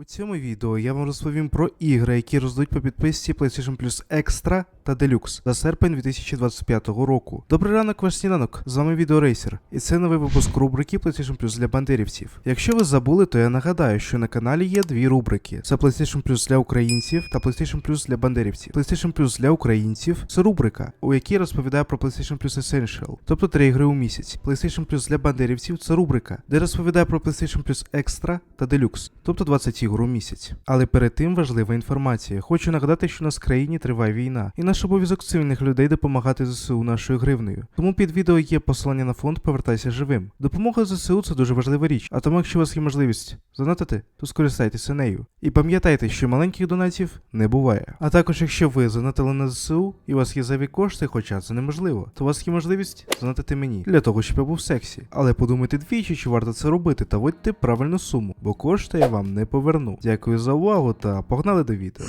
У цьому відео я вам розповім про ігри, які роздають по підписці PlayStation Plus Extra та Deluxe за серпень 2025 року. Добрий ранок, ваш сніданок. З вами Відеорейсер, і це новий випуск рубрики PlayStation Plus для бандерівців. Якщо ви забули, то я нагадаю, що на каналі є дві рубрики: це PlayStation Plus для українців та PlayStation Plus для бандерівців. PlayStation Plus для українців це рубрика, у якій розповідаю про PlayStation Plus Essential, тобто три ігри у місяць. PlayStation Plus для бандерівців це рубрика, де розповідаю про PlayStation Plus Extra та Deluxe, тобто 20 ігор у місяць. Але перед тим важлива інформація. Хочу нагадати, що у нас в країні триває війна, і наш обов'язок цивільних людей допомагати ЗСУ нашою гривнею. Тому під відео є посилання на фонд Повертайся живим. Допомога ЗСУ це дуже важлива річ. А тому, якщо у вас є можливість занотити, то скористайтеся нею. І пам'ятайте, що маленьких донатів не буває. А також, якщо ви занотили на ЗСУ і у вас є зайві кошти, хоча це неможливо, то у вас є можливість занотити мені для того, щоб я був сексі. Але подумайте двічі, чи варто це робити, та вводьте правильну суму, бо кошти я вам не поверну. Дякую за увагу та погнали до відео.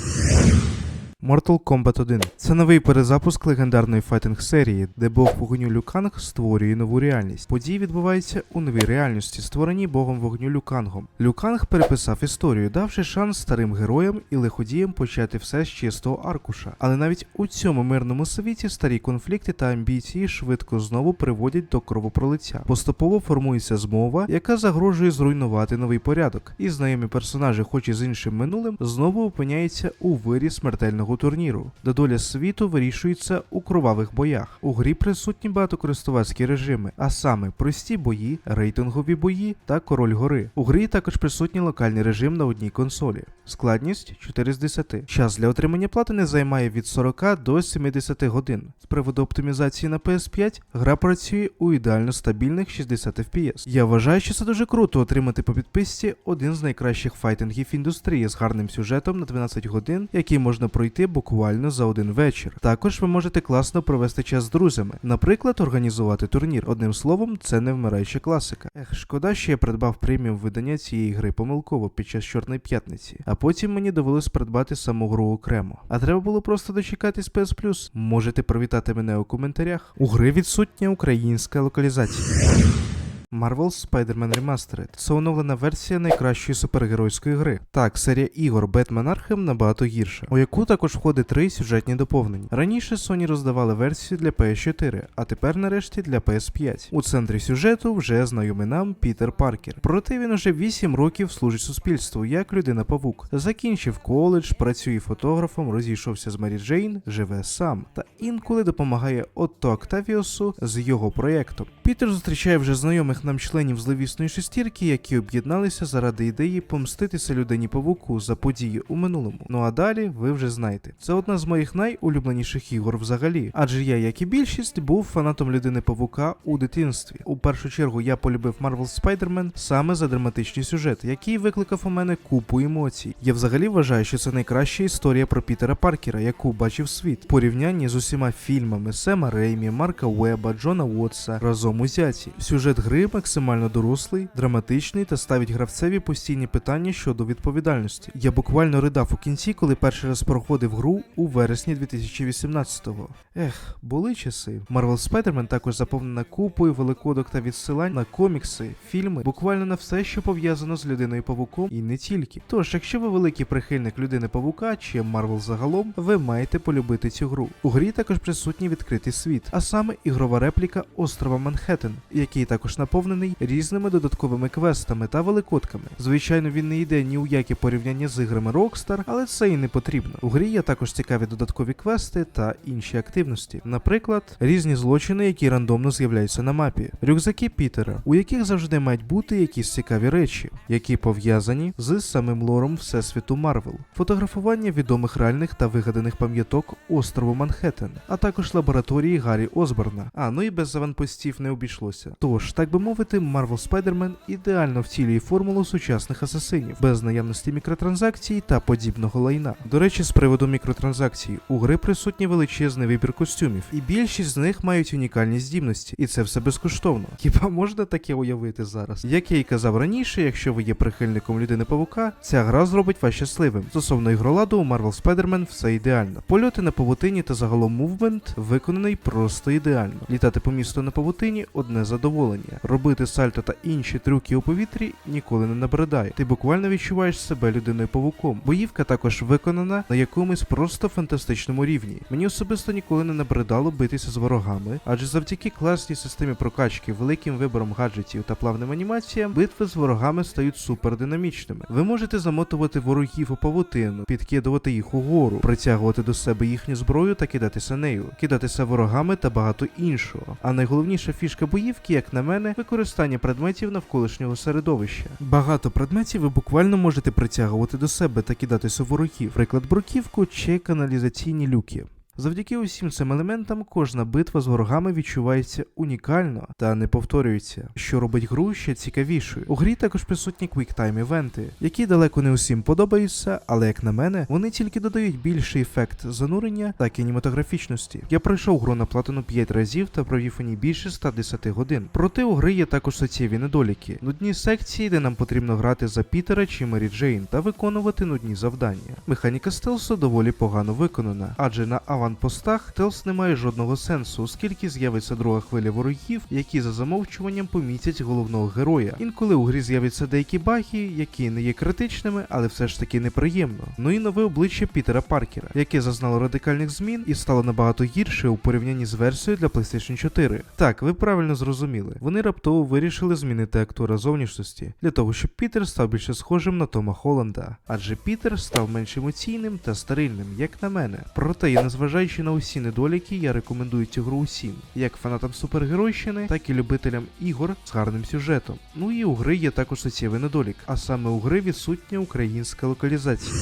Mortal Kombat 1 це новий перезапуск легендарної файтинг серії, де бог вогню Люканг створює нову реальність. Події відбуваються у новій реальності, створеній богом вогню Люкангом. Люканг переписав історію, давши шанс старим героям і лиходіям почати все з чистого аркуша. Але навіть у цьому мирному світі старі конфлікти та амбіції швидко знову приводять до кровопролиття. Поступово формується змова, яка загрожує зруйнувати новий порядок. І знайомі персонажі, хоч і з іншим минулим, знову опиняються у вирі смертельного турніру, де доля світу вирішується у кровавих боях. У грі присутні багатокористувацькі режими, а саме прості бої, рейтингові бої та король гори. У грі також присутній локальний режим на одній консолі. Складність 4 з 10. Час для отримання платини займає від 40 до 70 годин. З приводу оптимізації на PS5 гра працює у ідеально стабільних 60 FPS. Я вважаю, що це дуже круто отримати по підписці один з найкращих файтингів індустрії з гарним сюжетом на 12 годин, який можна пройти буквально за один вечір. Також ви можете класно провести час з друзями, наприклад, організувати турнір. Одним словом, це не вмираюча класика. Ех, шкода, що я придбав преміум видання цієї гри помилково під час Чорної п'ятниці, а потім мені довелось придбати саму гру окремо. А треба було просто дочекатись PS Plus. Можете привітати мене у коментарях. У гри відсутня українська локалізація. Marvel Spider-Man Remastered – це оновлена версія найкращої супергеройської гри. Так, серія ігор Batman Arkham набагато гірша, у яку також входить три сюжетні доповнення. Раніше Sony роздавали версію для PS4, а тепер нарешті для PS5. У центрі сюжету вже знайомий нам Пітер Паркер. Проте він уже 8 років служить суспільству як людина-павук. Закінчив коледж, працює фотографом, розійшовся з Мері Джейн, живе сам та інколи допомагає Отто Октавіосу з його проєктом. Пітер зустрічає вже знайомих нам членів зловісної шестірки, які об'єдналися заради ідеї помститися людині павуку за події у минулому. Ну а далі ви вже знаєте. Це одна з моїх найулюбленіших ігор взагалі. Адже я, як і більшість, був фанатом людини павука у дитинстві. У першу чергу я полюбив Marvel Spider-Man саме за драматичний сюжет, який викликав у мене купу емоцій. Я взагалі вважаю, що це найкраща історія про Пітера Паркера, яку бачив світ, в порівнянні з усіма фільмами Сема Реймі, Марка Уеба, Джона Уотса разом узяті. Сюжет гри максимально дорослий, драматичний та ставить гравцеві постійні питання щодо відповідальності. Я буквально ридав у кінці, коли перший раз проходив гру у вересні 2018-го. Ех, були часи. Marvel Spider-Man також заповнена купою великодок та відсилань на комікси, фільми, буквально на все, що пов'язано з людиною павуком, і не тільки. Тож, якщо ви великий прихильник людини павука чи Marvel загалом, ви маєте полюбити цю гру. У грі також присутній відкритий світ, а саме ігрова репліка острова Манхеттен, який також наповнений різними додатковими квестами та великодками. Звичайно, він не йде ні у яке порівняння з іграми Rockstar, але це і не потрібно. У грі є також цікаві додаткові квести та інші активності, наприклад, різні злочини, які рандомно з'являються на мапі, рюкзаки Пітера, у яких завжди мають бути якісь цікаві речі, які пов'язані з самим лором Всесвіту Марвел, фотографування відомих реальних та вигаданих пам'яток острову Манхеттен, а також лабораторії Гаррі Осборна. А ну і без аванпостів не обійшлося. Тож, так би мовити, Marvel Spider-Man ідеально втілює формулу сучасних асасинів, без наявності мікротранзакцій та подібного лайна. До речі, з приводу мікротранзакцій, у гри присутній величезний вибір костюмів, і більшість з них мають унікальні здібності, і це все безкоштовно. Хіба можна таке уявити зараз? Як я й казав раніше, якщо ви є прихильником людини павука, ця гра зробить вас щасливим. Стосовно ігроладу, у Marvel Spider-Man все ідеально. Польоти на павутині та загалом мувмент виконаний просто ідеально. Літати по місту на павутині одне задоволення. Робити сальто та інші трюки у повітрі ніколи не набридає. Ти буквально відчуваєш себе людиною павуком. Боївка також виконана на якомусь просто фантастичному рівні. Мені особисто ніколи не набридало битися з ворогами, адже завдяки класній системі прокачки, великим вибором гаджетів та плавним анімаціям, битви з ворогами стають супердинамічними. Ви можете замотувати ворогів у павутину, підкидувати їх угору, притягувати до себе їхню зброю та кидатися нею, кидатися ворогами та багато іншого. А найголовніша фішка боївки, як на мене, використання предметів навколишнього середовища. Багато предметів ви буквально можете притягувати до себе та кидатися у ворогів, приклад бруківку чи каналізаційні люки. Завдяки усім цим елементам кожна битва з ворогами відчувається унікально та не повторюється, що робить гру ще цікавішою. У грі також присутні квіктайм івенти, які далеко не усім подобаються, але як на мене, вони тільки додають більший ефект занурення та кінематографічності. Я пройшов гру на платину 5 разів та провів у ній більше 110 годин. Проте у гри є також суттєві недоліки. Нудні секції, де нам потрібно грати за Пітера чи Мері Джейн та виконувати нудні завдання. Механіка стелсу доволі погано виконана, адже на аванпостах стелс не має жодного сенсу, оскільки з'явиться друга хвиля ворогів, які за замовчуванням помітять головного героя. Інколи у грі з'являться деякі баги, які не є критичними, але все ж таки неприємно. Ну і нове обличчя Пітера Паркера, яке зазнало радикальних змін і стало набагато гірше у порівнянні з версією для PlayStation 4. Так, ви правильно зрозуміли. Вони раптово вирішили змінити актора зовнішності для того, щоб Пітер став більше схожим на Тома Холланда, адже Пітер став менш емоційним та стерильним, як на мене. Проте, і незважаючи на усі недоліки, я рекомендую цю гру усім, як фанатам супергеройщини, так і любителям ігор з гарним сюжетом. Ну і у гри є також суттєвий недолік, а саме у гри відсутня українська локалізація.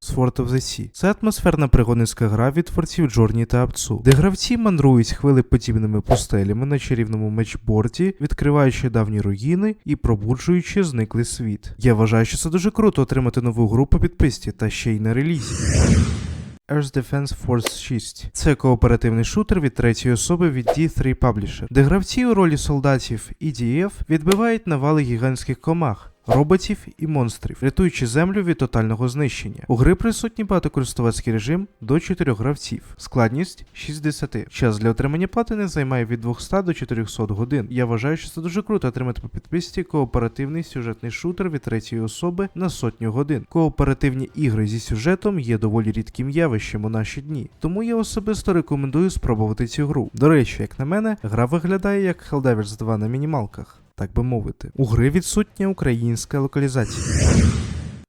Sword of the Sea. Це атмосферна пригодницька гра від творців Джорні та Апцу, де гравці мандрують хвилеподібними пустелями на чарівному мечборді, відкриваючи давні руїни і пробуджуючи зниклий світ. Я вважаю, що це дуже круто отримати нову гру по підписці та ще й на релізі. Earth Defense Force 6. Це кооперативний шутер від третьої особи від D3 Publisher, де гравці у ролі солдатів EDF відбивають навали гігантських комах. Роботів і монстрів, рятуючи землю від тотального знищення. У гри присутній багатокористувацький режим до 4 гравців, складність 60. Час для отримання платини займає від 200 до 400 годин. Я вважаю, що це дуже круто отримати по підписці кооперативний сюжетний шутер від третьої особи на сотню годин. Кооперативні ігри зі сюжетом є доволі рідким явищем у наші дні, тому я особисто рекомендую спробувати цю гру. До речі, як на мене, гра виглядає як Helldivers 2 на мінімалках так би мовити. У гри відсутня українська локалізація.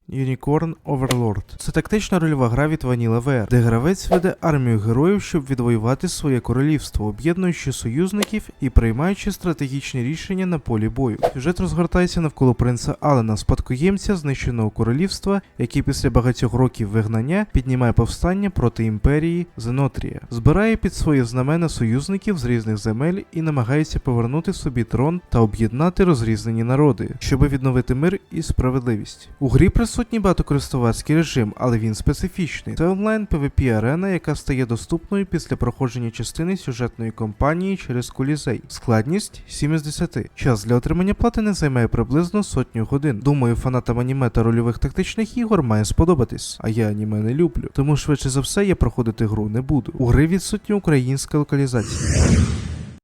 Unicorn Overlord це тактична рольова гра від Vanilla VR, де гравець веде армію героїв, щоб відвоювати своє королівство, об'єднуючи союзників і приймаючи стратегічні рішення на полі бою. Сюжет розгортається навколо принца Алена, спадкоємця знищеного королівства, який після багатьох років вигнання піднімає повстання проти імперії Зенотрія, збирає під свої знамена союзників з різних земель і намагається повернути собі трон та об'єднати розрізнені народи, щоб відновити мир і справедливість. У грі присутні багатокористувацький режим, але він специфічний. Це онлайн PvP арена, яка стає доступною після проходження частини сюжетної кампанії через колізей. Складність 7 з 10. Час для отримання платини займає приблизно сотню годин. Думаю, фанатам аніме та рольових тактичних ігор має сподобатись, а я аніме не люблю. Тому швидше за все я проходити гру не буду. У гри відсутня українська локалізація.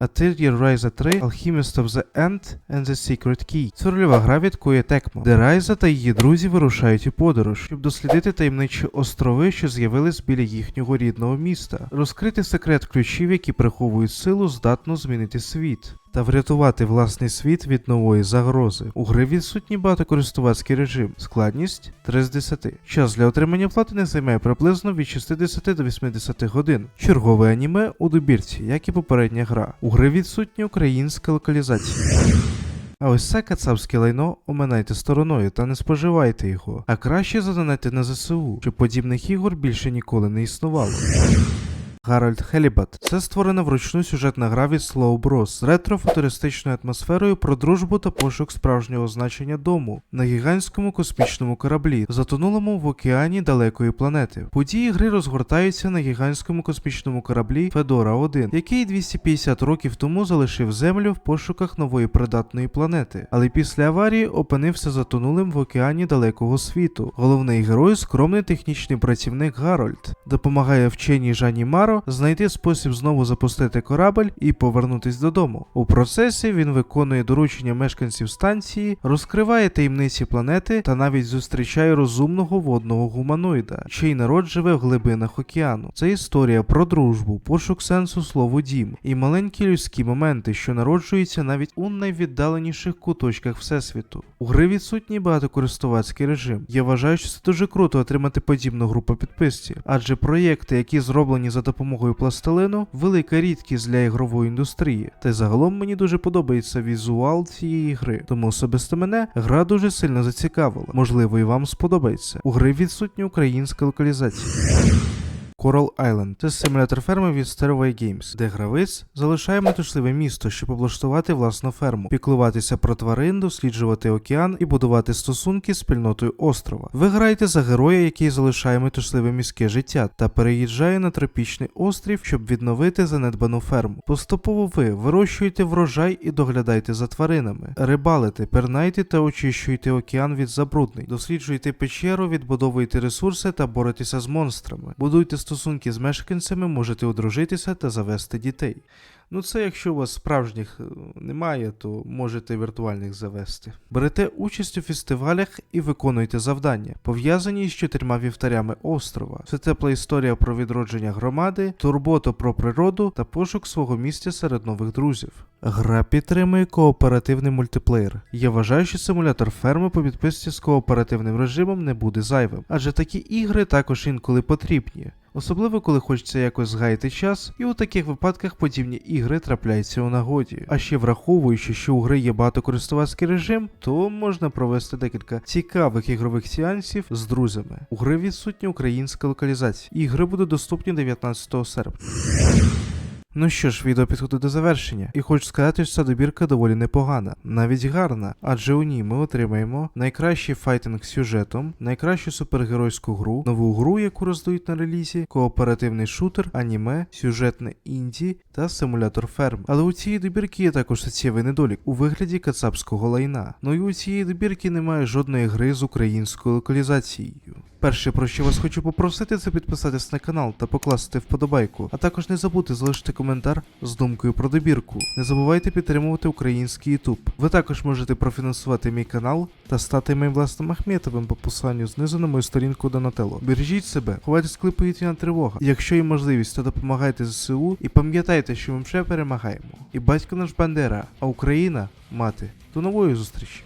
Atelier Ryza 3 Alchemist of the End and the Secret Key. Це рольова гра від Koei Tecmo, де Райза та її друзі вирушають у подорож, щоб дослідити таємничі острови, що з'явились біля їхнього рідного міста, розкрити секрет ключів, які приховують силу, здатну змінити світ. Та врятувати власний світ від нової загрози. У гри відсутній багатокористувацький режим. Складність 3 з 10. Час для отримання платини займає приблизно від 60 до 80 годин. Чергове аніме у добірці, як і попередня гра. У гри відсутня українська локалізація. А ось це кацапське лайно оминайте стороною та не споживайте його, а краще задонайте на ЗСУ, щоб подібних ігор більше ніколи не існувало. Гарольд Хелібат це створена вручну сюжетна гра від Slow Bros з ретро-футуристичною атмосферою про дружбу та пошук справжнього значення дому на гігантському космічному кораблі, затонулому в океані далекої планети. Події гри розгортаються на гігантському космічному кораблі Федора 1 який 250 років тому залишив Землю в пошуках нової придатної планети, але після аварії опинився затонулим в океані далекого світу. Головний герой скромний технічний працівник Гарольд, допомагає вченій Жанні Маро Фаро знайти спосіб знову запустити корабль і повернутись додому. У процесі він виконує доручення мешканців станції, розкриває таємниці планети та навіть зустрічає розумного водного гуманоїда, чий народ живе в глибинах океану. Це історія про дружбу, пошук сенсу слову дім і маленькі людські моменти, що народжуються навіть у найвіддаленіших куточках всесвіту. У гри відсутній багатокористувацький режим. Я вважаю, що це дуже круто отримати подібну гру по підписці, адже проєкти, які зроблені за допомогою пластилину, велика рідкість для ігрової індустрії. Та й загалом мені дуже подобається візуал цієї гри, тому особисто мене гра дуже сильно зацікавила. Можливо, і вам сподобається. У гри відсутня українська локалізація. Coral Island – це симулятор ферми від Stairway Games, де гравець залишає метушливе місто, щоб облаштувати власну ферму, піклуватися про тварин, досліджувати океан і будувати стосунки з спільнотою острова. Ви граєте за героя, який залишає метушливе міське життя та переїжджає на тропічний острів, щоб відновити занедбану ферму. Поступово ви вирощуєте врожай і доглядаєте за тваринами, рибалите, пернайте та очищуєте океан від забруднень, досліджуєте печеру, відбудовуєте ресурси та боретеся з монстрами, будуйте стосунки з мешканцями, можете одружитися та завести дітей. Ну, це якщо у вас справжніх е, немає, то можете віртуальних завести. Берете участь у фестивалях і виконуйте завдання, пов'язані з чотирма вівтарями острова. Це тепла історія про відродження громади, турботу про природу та пошук свого місця серед нових друзів. Гра підтримує кооперативний мультиплеєр. Я вважаю, що симулятор ферми по підписці з кооперативним режимом не буде зайвим, адже такі ігри також інколи потрібні. Особливо коли хочеться якось згаяти час, і у таких випадках подібні ігри трапляються у нагоді. А ще враховуючи, що у гри є багатокористувацький режим, то можна провести декілька цікавих ігрових сеансів з друзями. У гри відсутня українська локалізація. Ігри будуть доступні 19 серпня. Ну що ж, відео підходить до завершення, і хочу сказати, що ця добірка доволі непогана, навіть гарна, адже у ній ми отримаємо найкращий файтинг з сюжетом, найкращу супергеройську гру, нову гру, яку роздають на релізі, кооперативний шутер, аніме, сюжетне інді та симулятор ферм. Але у цієї добірки є також суттєвий недолік у вигляді кацапського лайна. Ну і у цієї добірки немає жодної гри з українською локалізацією. Перше, про що вас хочу попросити, це підписатись на канал та покласти вподобайку, а також не забудьте залишити коментар з думкою про добірку. Не забувайте підтримувати український YouTube. Ви також можете профінансувати мій канал та стати моїм власним Ахметовим по посиланню знизу на мою сторінку Донателло. Бережіть себе, ховайтесь, коли повітряна тривога. Якщо є можливість, то допомагайте ЗСУ і пам'ятайте, що ми вже перемагаємо. І батько наш Бандера, а Україна мати. До нової зустрічі!